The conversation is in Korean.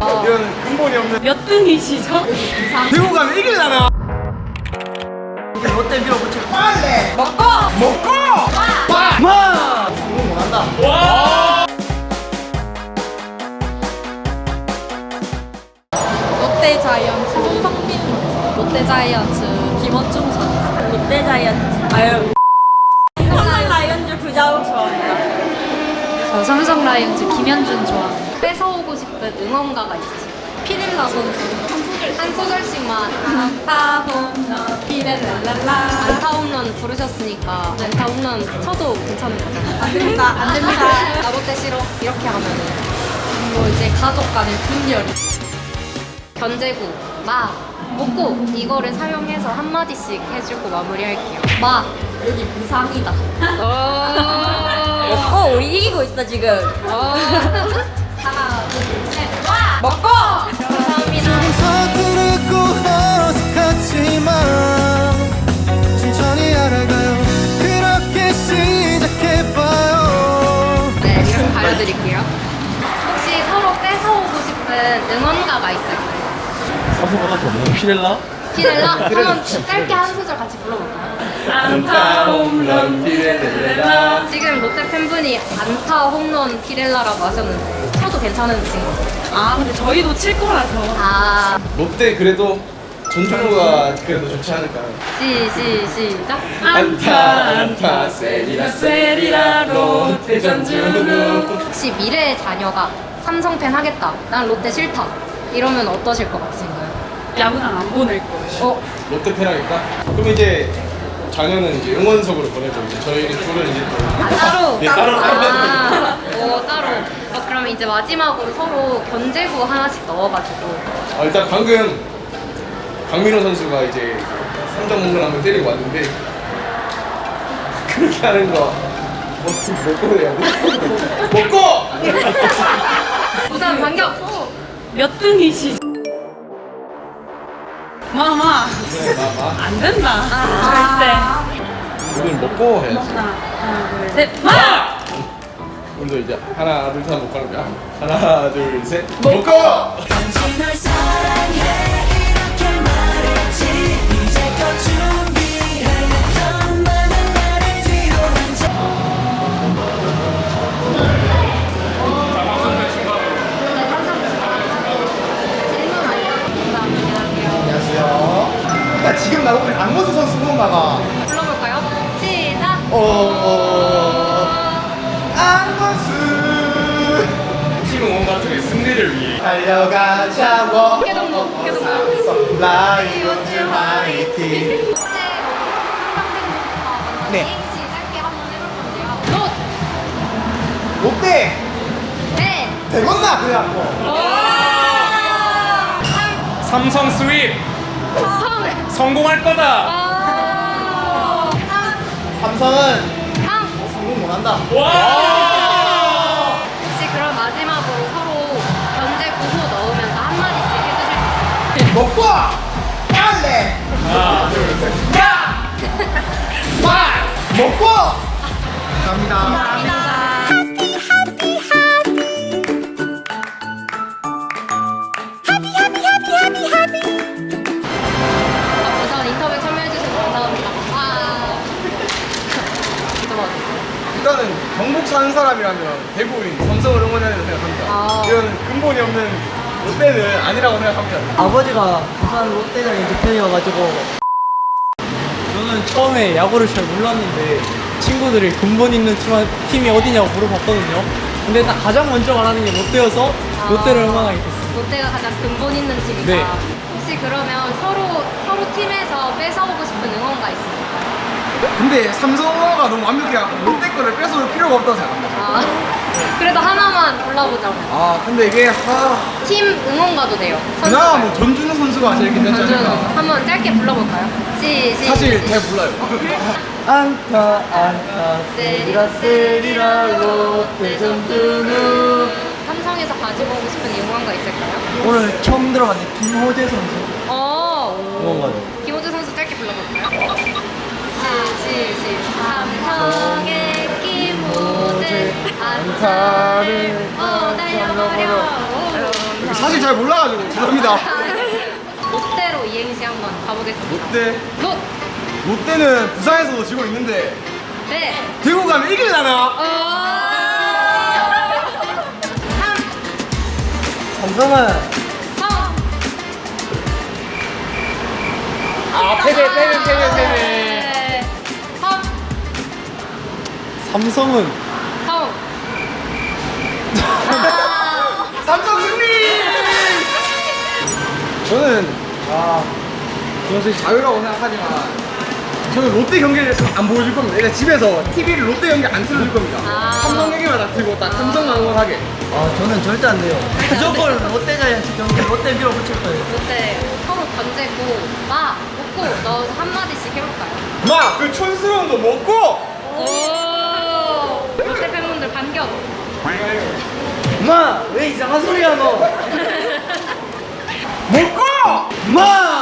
이건 근본이 없는 몇 등이시죠? 들고 가면 이길라나 이제 롯데 밀어붙이고 빨래. 먹고 먹고 빠! 마! 성공 못한다. 롯데 자이언츠 손성민 선수, 롯데 자이언츠 김원중 선수, 롯데 자이언츠. 아유. 삼성 라이언즈 부자욱 좋아합니다 저 삼성 라이온즈 김현준 좋아합니다. 뺏어오고 싶은 응원가가 있으시죠? 피렐라 선수. 한 소절씩만. 안타 홈런 피렐라라. 안타 홈런 부르셨으니까 안타 홈런 쳐도 괜찮은 거죠? 안 됩니다 안 됩니다. 나 롯데 싫어 이렇게 하면은 뭐 이제 가족 간의 분열이. 견제구 마. 먹고 이거를 사용해서 한 마디씩 해주고 마무리할게요. 마. 여기 부상이다 어 우리 이기고 있어 지금 하나 둘셋 와! 먹고 감사합니다 서투르고 어색하지만 천천히 알아가요 그렇게 시작해봐요 네, 이름 가려드릴게요. 혹시 서로 뺏어오고 싶은 응원가가 있을까요? 삼성보다 없는 피렐라? 피렐라? 한번 짧게 한 소절 같이 불러볼까요? 안타 홈런 피렐라 지금 팬분이 안타 홈런 피렐라라고 하셨는데 쳐도 괜찮으신 거죠? 아 근데 저희도 칠 거라서 아, 롯데 그래도 전준호가 그래도 좋지 않을까 시, 시, 시작. 안타 안타 세리라 세리라 롯데 전준우 혹시 미래의 자녀가 삼성 팬 하겠다. 난 롯데 싫다. 이러면 어떠실 것 같으신가요? 야구장 안 보낼 거예요 어, 롯데 팬하겠다? 그럼 이제 자녀는 이제 응원석으로 보내고 이제 저희 둘은 이제 또 아, 따로? 네, 따로 아, 오, 따로. 어, 그럼 이제 마지막으로 서로 견제구 하나씩 넣어가지고. 아, 일단 방금 강민호 선수가 이제 3점 홈런 한번 때리고 왔는데 그렇게 하는 거 뭐, 먹고 해야 돼? 먹고! 우선 반격! 몇 등이시죠? 마마. 네, 마, 마. 안 된다. 아. 오늘 먹고 해야지. 하나? 하나 둘셋. 마! 오늘도 이제 하나 둘셋 먹고 하는 거야 하나 둘셋. 먹고! 널 사랑해 달려가자고 어깨동무, 어깨동무. 라이 온즈 화이팅 네. 건데요. 롯데 롯! 네! 뭐 삼성 스윕 삼! 성공할 거다. 아! 삼! 삼성은 삼! 성공 못한다 와! 먹고 빨래 하나 둘셋 야! 빠! 먹고 감사합니다 아, 우선 인터뷰 참여해주셔서 감사합니다. 와. 들어와주세요. 일단은 경북 사는 사람이라면 대부인 삼성을 응원해야 된다고 생각합니다 아. 이건 근본이 없는 롯데는 아니라고 생각합니다 아버지가 부산 롯데자이언츠 팬이어가지고 저는 처음에 야구를 잘 몰랐는데 친구들이 근본 있는 팀- 팀이 어디냐고 물어봤거든요 근데 딱 가장 먼저 말하는 게 롯데여서 롯데를 응원하게 됐어요 롯데가 가장 근본 있는 팀이다. 네. 혹시 그러면 서로 서로 팀에서 뺏어오고 싶은 응원가 있습니까? 근데 삼성가 너무 완벽해 롯데 거를 뺏어올 필요가 없다고 생각합니다 아, 그래도 하나만 골라보자고. 아 근데 이게 하... 팀 응원가도 돼요. 그나마. 뭐 전준우 선수가 제일 괜찮지 전준우 않을까 한번 짧게 불러볼까요? 시, 시. 사실 잘 몰라요 안타 안타 쓰리라, 쓰리라 롯데 전준우 삼성에서 가지고 오고 싶은 응원가 있을까요? 오늘 처음 들어봤는 김호재 선수 어, 오. 응원가도 김호주 선수 짧게 불러볼까요? 안타를 어 날려버려 사실 잘 몰라가지고 죄송합니다. 롯데로 이행시 한번 가보겠습니다. 롯데 롯! 롯데는 부산에서도 지고 있는데 네! 대구 가면 이기려나? 삼성은 성! 아 패배 패배 패배 패배. 삼성은 저는 아 저는 사실 자유라고 생각하지만 저는 롯데 경기를 안 보여줄 겁니다. 일단 집에서 TV를 롯데 경기 안 틀어줄 겁니다. 아. 삼성 경기만 다 틀고 딱 삼성만 응원하게. 아 저는 절대 안 돼요. 무조건 롯데 자이언츠 경기 롯데 밀어붙일 거예요. 롯데 서로 던지고 막 먹고 넣어서 한마디씩 해볼까요? 마! 그 촌스러운 거 먹고! 오! 롯데 팬분들 반격! 엄마 왜 이상한 소리 하노? Mom.